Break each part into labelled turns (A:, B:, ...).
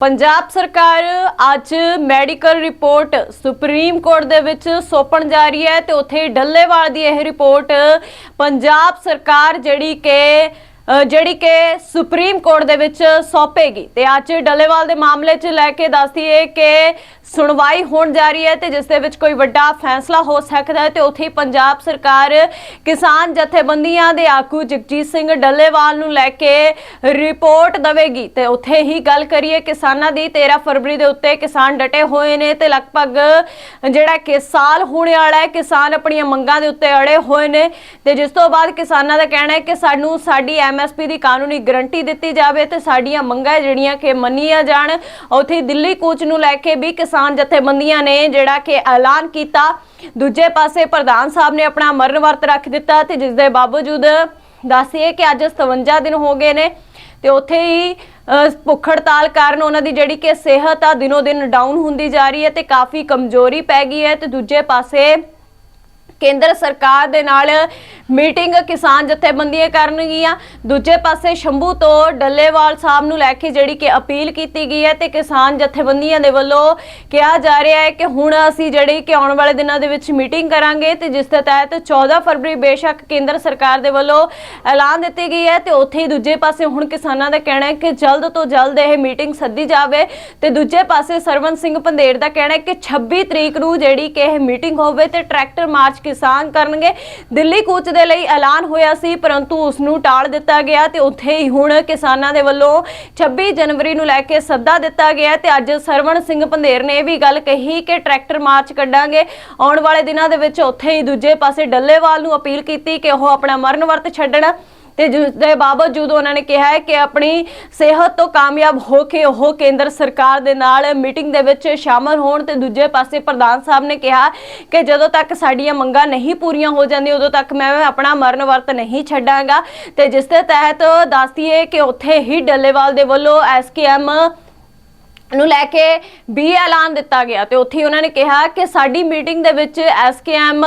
A: ਪੰਜਾਬ ਸਰਕਾਰ ਅੱਜ medical report supreme court ਦੇ ਵਿੱਚ ਸੌਂਪਣ ਜਾ ਰਹੀ ਹੈ ਤੇ ਉੱਥੇ ਡੱਲੇਵਾਲ ਦੀ ਇਹ ਰਿਪੋਰਟ ਪੰਜਾਬ ਸਰਕਾਰ ਜਿਹੜੀ ਕਿ ਜਿਹੜੀ ਕਿ ਸੁਪਰੀਮ ਕੋਰਟ ਦੇ ਵਿੱਚ ਸੌਂਪੇਗੀ। ਤੇ ਅੱਜ ਡੱਲੇਵਾਲ ਦੇ ਮਾਮਲੇ 'ਚ ਲੈ ਕੇ ਦੱਸਦੀ ਹੈ ਕਿ ਸੁਣਵਾਈ ਹੋਣ ਜਾ ਰਹੀ ਹੈ ਤੇ ਜਿਸ ਦੇ ਵਿੱਚ ਕੋਈ ਵੱਡਾ ਫੈਸਲਾ ਹੋ ਸਕਦਾ ਹੈ ਤੇ ਉੱਥੇ ਪੰਜਾਬ ਸਰਕਾਰ ਕਿਸਾਨ ਜਥੇਬੰਦੀਆਂ ਦੇ ਆਗੂ ਜਗਜੀਤ ਸਿੰਘ ਡੱਲੇਵਾਲ ਨੂੰ ਲੈ ਕੇ ਰਿਪੋਰਟ ਦੇਵੇਗੀ। ਤੇ ਉੱਥੇ ਹੀ ਗੱਲ ਕਰੀਏ ਕਿਸਾਨਾਂ ਦੀ 13 ਫਰਵਰੀ ਦੇ ਉੱਤੇ ਕਿਸਾਨ ਡਟੇ ਹੋਏ ਨੇ ਤੇ ਲਗਭਗ ਜਿਹੜਾ ਕਿ ਸਾਲ ਹੋਣੇ ਵਾਲਾ ਹੈ, ਕਿਸਾਨ ਆਪਣੀਆਂ ਮੰਗਾਂ ਦੇ ਉੱਤੇ ਅੜੇ ਹੋਏ ਨੇ। ਤੇ ਜਿਸ ਤੋਂ ਬਾਅਦ ਕਿਸਾਨਾਂ ਦਾ ਕਹਿਣਾ ਹੈ ਕਿ ਸਾਨੂੰ ਸਾਡੀ ਐਮਐਸਪੀ ਦੀ ਕਾਨੂੰਨੀ ਗਰੰਟੀ ਦਿੱਤੀ ਜਾਵੇ ਤੇ ਸਾਡੀਆਂ ਮੰਗਾਂ ਜਿਹੜੀਆਂ ਕਿ ਮੰਨੀਆਂ ਜਾਣ। ਉੱਥੇ ਦਿੱਲੀ ਕੂਚ ਨੂੰ ਲੈ ਕੇ ਵੀ ਕਿਸਾਨ ਜਥੇਬੰਦੀਆਂ ਨੇ ਜਿਹੜਾ ਕਿ ਐਲਾਨ ਕੀਤਾ। ਦੂਜੇ ਪਾਸੇ ਪ੍ਰਧਾਨ ਸਾਹਿਬ ਨੇ ਆਪਣਾ ਮਰਨ ਵਰਤ ਰੱਖ ਦਿੱਤਾ ਤੇ ਜਿਸ ਦੇ ਬਾਵਜੂਦ ਦੱਸੀਏ ਕਿ ਅੱਜ 57 ਦਿਨ ਹੋ ਗਏ ਨੇ ਤੇ ਉੱਥੇ ਹੀ ਭੁੱਖ ਹੜਤਾਲ ਕਾਰਨ ਉਹਨਾਂ ਦੀ ਜਿਹੜੀ ਕਿ ਸਿਹਤ ਆ ਦਿਨੋ ਦਿਨ ਡਾਊਨ ਹੁੰਦੀ ਜਾ ਰਹੀ ਹੈ ਤੇ ਕਾਫੀ ਕਮਜ਼ੋਰੀ ਪੈ ਗਈ ਹੈ ਤੇ ਦੂਜੇ ਪਾਸੇ ਕੇਂਦਰ ਸਰਕਾਰ ਦੇ ਨਾਲ ਮੀਟਿੰਗ ਕਿਸਾਨ ਜਥੇਬੰਦੀਆਂ ਕਰਨਗੀਆਂ। ਦੂਜੇ ਪਾਸੇ ਸ਼ੰਭੂ ਤੋਂ ਡੱਲੇਵਾਲ ਸਾਹਿਬ ਨੂੰ ਲੈ ਕੇ ਜਿਹੜੀ ਕਿ ਅਪੀਲ ਕੀਤੀ ਗਈ ਹੈ ਤੇ ਕਿਸਾਨ ਜਥੇਬੰਦੀਆਂ ਦੇ ਵੱਲੋਂ ਕਿਹਾ ਜਾ ਰਿਹਾ ਹੈ ਕਿ ਹੁਣ ਅਸੀਂ ਜਿਹੜੀ ਕਿ ਆਉਣ ਵਾਲੇ ਦਿਨਾਂ ਦੇ ਵਿੱਚ ਮੀਟਿੰਗ ਕਰਾਂਗੇ ਤੇ ਜਿਸ ਦੇ ਤਹਿਤ 14 ਫਰਵਰੀ ਬੇਸ਼ੱਕ ਕੇਂਦਰ ਸਰਕਾਰ ਦੇ ਵੱਲੋਂ ਐਲਾਨ ਦਿੱਤੀ ਗਈ ਹੈ ਤੇ ਉੱਥੇ ਹੀ ਦੂਜੇ ਪਾਸੇ ਹੁਣ ਕਿਸਾਨਾਂ ਦਾ ਕਹਿਣਾ ਹੈ ਕਿ ਜਲਦ ਤੋਂ ਜਲਦ ਇਹ ਮੀਟਿੰਗ ਸੱਦੀ ਜਾਵੇ ਤੇ ਦੂਜੇ ਪਾਸੇ ਸਰਵਨ ਸਿੰਘ ਪੰਧੇਰ ਦਾ ਕਹਿਣਾ ਹੈ ਕਿ 26 ਤਰੀਕ ਨੂੰ ਜਿਹੜੀ ਕਿ ਇਹ ਮੀਟਿੰਗ ਹੋਵੇ ਤੇ ਟਰੈਕਟਰ ਮਾਰਚ ਕਿਸਾਨ ਕਰਨਗੇ। ਦਿੱਲੀ ਕੂਚ ਦੇ ਲਈ ਐਲਾਨ ਹੋਇਆ ਸੀ, ਪਰੰਤੂ ਉਸ ਨੂੰ ਟਾਲ ਦਿੱਤਾ ਗਿਆ ਤੇ ਉੱਥੇ ਹੀ ਹੁਣ ਕਿਸਾਨਾਂ ਦੇ ਵੱਲੋਂ 26 ਜਨਵਰੀ ਨੂੰ ਲੈ ਕੇ ਸੱਦਾ ਦਿੱਤਾ ਗਿਆ ਤੇ ਅੱਜ ਸਰਵਣ ਸਿੰਘ ਪੰਧੇਰ ਨੇ ਇਹ ਵੀ ਗੱਲ ਕਹੀ ਕਿ ਟਰੈਕਟਰ ਮਾਰਚ ਕੱਢਾਂਗੇ। ਆਉਣ ਵਾਲੇ ਦਿਨਾਂ ਦੇ ਵਿੱਚ ਉੱਥੇ ਹੀ ਦੂਜੇ ਪਾਸੇ ਡੱਲੇਵਾਲ ਨੂੰ ਅਪੀਲ ਕੀਤੀ ਕਿ ਉਹ ਆਪਣਾ ਮਰਨ ਵਰਤ ਛੱਡਣ। ਤੇ ਜਿਸ ਦੇ ਬਾਵਜੂਦ ਉਹਨਾਂ ਨੇ ਕਿਹਾ ਹੈ ਕਿ ਆਪਣੀ ਸਿਹਤ ਤੋਂ ਕਾਮਯਾਬ ਹੋ ਕੇ ਉਹ ਕੇਂਦਰ ਸਰਕਾਰ ਦੇ ਨਾਲ ਮੀਟਿੰਗ ਦੇ ਵਿੱਚ ਸ਼ਾਮਲ ਹੋਣ ਤੇ ਦੂਜੇ ਪਾਸੇ ਪ੍ਰਧਾਨ ਸਾਹਿਬ ਨੇ ਕਿਹਾ ਕਿ ਜਦੋਂ ਤੱਕ ਸਾਡੀਆਂ ਮੰਗਾਂ ਨਹੀਂ ਪੂਰੀਆਂ ਹੋ ਜਾਂਦੀਆਂ, ਉਦੋਂ ਤੱਕ ਮੈਂ ਆਪਣਾ ਮਰਨ ਵਰਤ ਨਹੀਂ ਛੱਡਾਂਗਾ। ਤੇ ਜਿਸ ਦੇ ਤਹਿਤ ਦੱਸਦੀਏ ਕਿ ਉੱਥੇ ਹੀ ਡੱਲੇਵਾਲ ਦੇ ਵੱਲੋਂ ਐਸਕੇਐਮ ਨੂੰ ਲੈ ਕੇ ਵੀ ਐਲਾਨ ਦਿੱਤਾ ਗਿਆ ਤੇ ਉੱਥੇ ਉਹਨਾਂ ਨੇ ਕਿਹਾ ਕਿ ਸਾਡੀ ਮੀਟਿੰਗ ਦੇ ਵਿੱਚ ਐਸਕੇਐਮ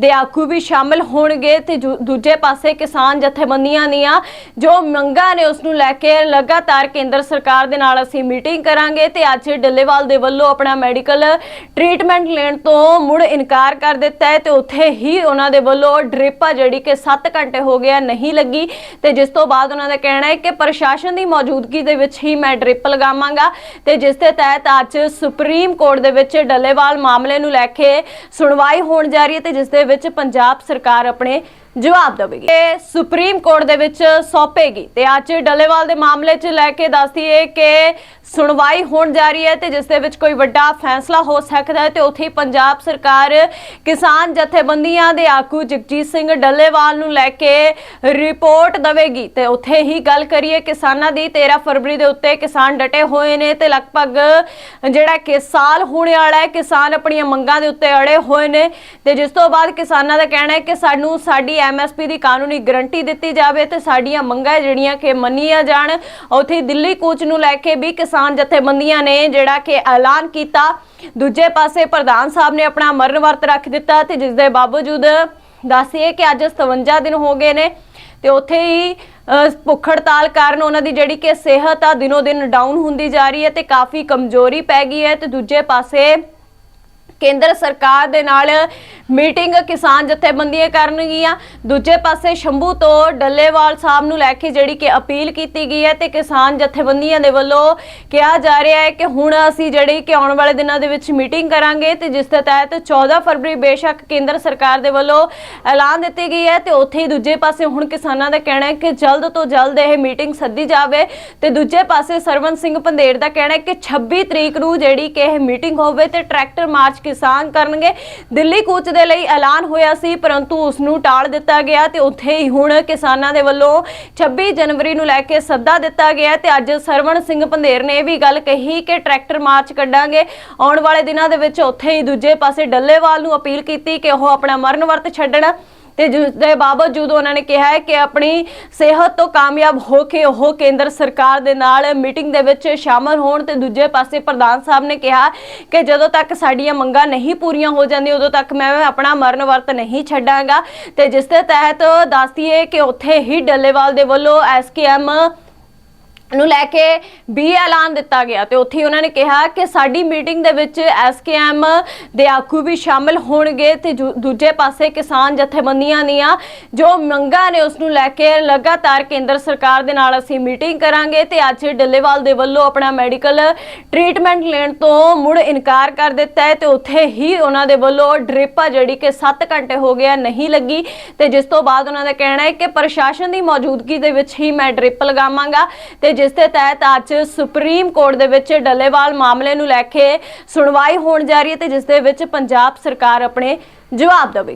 A: ਦੇ ਆਗੂ ਵੀ ਸ਼ਾਮਲ ਹੋਣਗੇ ਤੇ ਜੂ- ਦੂਜੇ ਪਾਸੇ ਕਿਸਾਨ ਜਥੇਬੰਦੀਆਂ ਦੀਆਂ ਜੋ ਮੰਗਾਂ ਨੇ ਉਸ ਨੂੰ ਲੈ ਕੇ ਲਗਾਤਾਰ ਕੇਂਦਰ ਸਰਕਾਰ ਦੇ ਨਾਲ ਅਸੀਂ ਮੀਟਿੰਗ ਕਰਾਂਗੇ ਤੇ ਅੱਜ ਡੱਲੇਵਾਲ ਦੇ ਵੱਲੋਂ ਆਪਣਾ ਮੈਡੀਕਲ ਟ੍ਰੀਟਮੈਂਟ ਲੈਣ ਤੋਂ ਮੁੜ ਇਨਕਾਰ ਕਰ ਦਿੱਤਾ ਹੈ ਤੇ ਉੱਥੇ ਹੀ ਉਹਨਾਂ ਦੇ ਵੱਲੋਂ ਡ੍ਰਿਪ ਆ ਜਿਹੜੀ ਕਿ 7 ਘੰਟੇ ਹੋ ਗਿਆ ਨਹੀਂ ਲੱਗੀ ਤੇ ਜਿਸ ਤੋਂ ਬਾਅਦ ਉਹਨਾਂ ਦਾ ਕਹਿਣਾ ਹੈ ਕਿ ਪ੍ਰਸ਼ਾਸਨ ਦੀ ਮੌਜੂਦਗੀ ਦੇ ਵਿੱਚ ਹੀ ਮੈਂ ਡ੍ਰਿਪ ਲਗਾਵਾਂਗਾ ਤੇ ਜਿਸ ਦੇ ਤਹਿਤ ਅੱਜ ਸੁਪਰੀਮ ਕੋਰਟ ਦੇ ਵਿੱਚ ਡੱਲੇਵਾਲ ਮਾਮਲੇ ਨੂੰ ਲੈ ਕੇ ਸੁਣਵਾਈ ਹੋਣ ਜਾ ਰਹੀ ਹੈ ਤੇ ਜਿਸ ਦੇ ਵਿੱਚ ਪੰਜਾਬ ਸਰਕਾਰ ਆਪਣੇ ਜਵਾਬ ਦੇਵੇਗੀ। ਇਹ ਸੁਪਰੀਮ ਕੋਰਟ ਦੇ ਵਿੱਚ ਸੌਪੇਗੀ ਤੇ ਅੱਜ ਡੱਲੇਵਾਲ ਦੇ ਮਾਮਲੇ 'ਚ ਲੈ ਕੇ ਦੱਸਦੀ ਹੈ ਕਿ ਸੁਣਵਾਈ ਹੋਣ ਜਾ ਰਹੀ ਹੈ ਤੇ ਜਿਸ ਦੇ ਵਿੱਚ ਕੋਈ ਵੱਡਾ ਫੈਸਲਾ ਹੋ ਸਕਦਾ ਹੈ ਤੇ ਉੱਥੇ ਪੰਜਾਬ ਸਰਕਾਰ ਕਿਸਾਨ ਜਥੇਬੰਦੀਆਂ ਦੇ ਆਗੂ ਜਗਜੀਤ ਸਿੰਘ ਡੱਲੇਵਾਲ ਨੂੰ ਲੈ ਕੇ ਰਿਪੋਰਟ ਦੇਵੇਗੀ। ਤੇ ਉੱਥੇ ਹੀ ਗੱਲ ਕਰੀਏ ਕਿਸਾਨਾਂ ਦੀ 13 ਫਰਵਰੀ ਦੇ ਉੱਤੇ ਕਿਸਾਨ ਡਟੇ ਹੋਏ ਨੇ ਤੇ ਲਗਭਗ ਜਿਹੜਾ ਕਿ ਸਾਲ ਹੋਣੇ ਵਾਲਾ ਹੈ, ਕਿਸਾਨ ਆਪਣੀਆਂ ਮੰਗਾਂ ਦੇ ਉੱਤੇ ਅੜੇ ਹੋਏ ਨੇ ਤੇ ਜਿਸ ਤੋਂ ਬਾਅਦ ਕਿਸਾਨਾਂ ਦਾ ਕਹਿਣਾ ਹੈ ਕਿ ਸਾਨੂੰ ਸਾਡੀ ਐਮਐਸਪੀ ਦੀ ਕਾਨੂੰਨੀ ਗਰੰਟੀ ਦਿੱਤੀ ਜਾਵੇ ਤੇ ਸਾਡੀਆਂ ਮੰਗਾਂ ਜਿਹੜੀਆਂ ਕਿ ਮੰਨੀਆਂ ਜਾਣ। ਉੱਥੇ ਹੀ ਦਿੱਲੀ ਕੂਚ ਨੂੰ ਲੈ ਕੇ ਵੀ ਕਿਸਾਨ ਜਥੇਬੰਦੀਆਂ ਨੇ ਜਿਹੜਾ ਕਿ ਐਲਾਨ ਕੀਤਾ। ਦੂਜੇ ਪਾਸੇ ਪ੍ਰਧਾਨ ਸਾਹਿਬ ਨੇ ਆਪਣਾ ਮਰਨ ਵਰਤ ਰੱਖ ਦਿੱਤਾ ਤੇ ਜਿਸ ਦੇ ਬਾਵਜੂਦ ਦੱਸੀਏ ਕਿ ਅੱਜ 57 ਦਿਨ ਹੋ ਗਏ ਨੇ ਤੇ ਉੱਥੇ ਹੀ ਭੁੱਖ ਹੜਤਾਲ ਕਾਰਨ ਉਹਨਾਂ ਦੀ ਜਿਹੜੀ ਕਿ ਸਿਹਤ ਆ ਦਿਨੋ ਦਿਨ ਡਾਊਨ ਹੁੰਦੀ ਜਾ ਰਹੀ ਹੈ ਤੇ ਕਾਫੀ ਕਮਜ਼ੋਰੀ ਪੈ ਗਈ ਹੈ ਤੇ ਦੂਜੇ ਪਾਸੇ ਕੇਂਦਰ ਸਰਕਾਰ ਦੇ ਨਾਲ ਮੀਟਿੰਗ ਕਿਸਾਨ ਜਥੇਬੰਦੀਆਂ ਕਰਨਗੀਆਂ। ਦੂਜੇ ਪਾਸੇ ਸ਼ੰਭੂ ਤੋਂ ਡੱਲੇਵਾਲ ਸਾਹਿਬ ਨੂੰ ਲੈ ਕੇ ਜਿਹੜੀ ਕਿ ਅਪੀਲ ਕੀਤੀ ਗਈ ਹੈ ਤੇ ਕਿਸਾਨ ਜਥੇਬੰਦੀਆਂ ਦੇ ਵੱਲੋਂ ਕਿਹਾ ਜਾ ਰਿਹਾ ਹੈ ਕਿ ਹੁਣ ਅਸੀਂ ਜਿਹੜੀ ਕਿ ਆਉਣ ਵਾਲੇ ਦਿਨਾਂ ਦੇ ਵਿੱਚ ਮੀਟਿੰਗ ਕਰਾਂਗੇ ਤੇ ਜਿਸ ਦੇ ਤਹਿਤ 14 ਫਰਵਰੀ ਬੇਸ਼ੱਕ ਕੇਂਦਰ ਸਰਕਾਰ ਦੇ ਵੱਲੋਂ ਐਲਾਨ ਦਿੱਤੀ ਗਈ ਹੈ ਤੇ ਉੱਥੇ ਹੀ ਦੂਜੇ ਪਾਸੇ ਹੁਣ ਕਿਸਾਨਾਂ ਦਾ ਕਹਿਣਾ ਹੈ ਕਿ ਜਲਦ ਤੋਂ ਜਲਦ ਇਹ ਮੀਟਿੰਗ ਸੱਦੀ ਜਾਵੇ ਤੇ ਦੂਜੇ ਪਾਸੇ ਸਰਵਨ ਸਿੰਘ ਪੰਧੇਰ ਦਾ ਕਹਿਣਾ ਹੈ ਕਿ 26 ਤਰੀਕ ਨੂੰ ਜਿਹੜੀ ਕਿ ਇਹ ਮੀਟਿੰਗ ਹੋਵੇ ਤੇ ਟਰੈਕਟਰ ਮਾਰਚ ਕਿਸਾਨ ਕਰਨਗੇ। ਦਿੱਲੀ ਕੂਚ ਦੇ ਲਈ ਐਲਾਨ ਹੋਇਆ ਸੀ, ਪਰੰਤੂ ਉਸ ਨੂੰ ਟਾਲ ਦਿੱਤਾ ਗਿਆ ਤੇ ਉੱਥੇ ਹੀ ਹੁਣ ਕਿਸਾਨਾਂ ਦੇ ਵੱਲੋਂ 26 ਜਨਵਰੀ ਨੂੰ ਲੈ ਕੇ ਸੱਦਾ ਦਿੱਤਾ ਗਿਆ ਤੇ ਅੱਜ ਸਰਵਣ ਸਿੰਘ ਪੰਧੇਰ ਨੇ ਇਹ ਵੀ ਗੱਲ ਕਹੀ ਕਿ ਟਰੈਕਟਰ ਮਾਰਚ ਕੱਢਾਂਗੇ। ਆਉਣ ਵਾਲੇ ਦਿਨਾਂ ਦੇ ਵਿੱਚ ਉੱਥੇ ਹੀ ਦੂਜੇ ਪਾਸੇ ਡੱਲੇਵਾਲ ਨੂੰ ਅਪੀਲ ਕੀਤੀ ਕਿ ਉਹ ਆਪਣਾ ਮਰਨ ਵਰਤ ਛੱਡਣ। ਤੇ ਜਿਸ ਦੇ ਬਾਵਜੂਦ ਉਹਨਾਂ ਨੇ ਕਿਹਾ ਹੈ ਕਿ ਆਪਣੀ ਸਿਹਤ ਤੋਂ ਕਾਮਯਾਬ ਹੋ ਕੇ ਉਹ ਕੇਂਦਰ ਸਰਕਾਰ ਦੇ ਨਾਲ ਮੀਟਿੰਗ ਦੇ ਵਿੱਚ ਸ਼ਾਮਲ ਹੋਣ ਤੇ ਦੂਜੇ ਪਾਸੇ ਪ੍ਰਧਾਨ ਸਾਹਿਬ ਨੇ ਕਿਹਾ ਕਿ ਜਦੋਂ ਤੱਕ ਸਾਡੀਆਂ ਮੰਗਾਂ ਨਹੀਂ ਪੂਰੀਆਂ ਹੋ ਜਾਂਦੀਆਂ, ਉਦੋਂ ਤੱਕ ਮੈਂ ਆਪਣਾ ਮਰਨ ਵਰਤ ਨਹੀਂ ਛੱਡਾਂਗਾ। ਤੇ ਜਿਸ ਦੇ ਤਹਿਤ ਦੱਸਦੀਏ ਕਿ ਉੱਥੇ ਹੀ ਡੱਲੇਵਾਲ ਦੇ ਵੱਲੋਂ ਐਸਕੇਐਮ ਨੂੰ ਲੈ ਕੇ ਵੀ ਐਲਾਨ ਦਿੱਤਾ ਗਿਆ ਤੇ ਉੱਥੇ ਹੀ ਉਹਨਾਂ ਨੇ ਕਿਹਾ ਕਿ ਸਾਡੀ ਮੀਟਿੰਗ ਦੇ ਵਿੱਚ ਐਸਕੇਐਮ ਦੇ ਆਗੂ ਵੀ ਸ਼ਾਮਲ ਹੋਣਗੇ ਤੇ ਜੂ- ਦੂਜੇ ਪਾਸੇ ਕਿਸਾਨ ਜਥੇਬੰਦੀਆਂ ਦੀਆਂ ਜੋ ਮੰਗਾਂ ਨੇ ਉਸ ਨੂੰ ਲੈ ਕੇ ਲਗਾਤਾਰ ਕੇਂਦਰ ਸਰਕਾਰ ਦੇ ਨਾਲ ਅਸੀਂ ਮੀਟਿੰਗ ਕਰਾਂਗੇ ਤੇ ਅੱਜ ਡੱਲੇਵਾਲ ਦੇ ਵੱਲੋਂ ਆਪਣਾ ਮੈਡੀਕਲ ਟ੍ਰੀਟਮੈਂਟ ਲੈਣ ਤੋਂ ਮੁੜ ਇਨਕਾਰ ਕਰ ਦਿੱਤਾ ਹੈ ਤੇ ਉੱਥੇ ਹੀ ਉਹਨਾਂ ਦੇ ਵੱਲੋਂ ਡ੍ਰਿਪ ਆ ਜਿਹੜੀ ਕਿ 7 ਘੰਟੇ ਹੋ ਗਿਆ ਨਹੀਂ ਲੱਗੀ ਤੇ ਜਿਸ ਤੋਂ ਬਾਅਦ ਉਹਨਾਂ ਦਾ ਕਹਿਣਾ ਹੈ ਕਿ ਪ੍ਰਸ਼ਾਸਨ ਦੀ ਮੌਜੂਦਗੀ ਦੇ ਵਿੱਚ ਹੀ ਮੈਂ ਡ੍ਰਿਪ ਲਗਾਵਾਂਗਾ ਤੇ ਜਿਸ ਦੇ ਤਹਿਤ ਅੱਜ ਸੁਪਰੀਮ ਕੋਰਟ ਦੇ ਵਿੱਚ ਡੱਲੇਵਾਲ ਮਾਮਲੇ ਨੂੰ ਲੈ ਕੇ ਸੁਣਵਾਈ ਹੋਣ ਜਾ ਰਹੀ ਹੈ ਤੇ ਜਿਸ ਦੇ ਵਿੱਚ ਪੰਜਾਬ ਸਰਕਾਰ ਆਪਣੇ ਜਵਾਬ ਦੇਵੇਗੀ।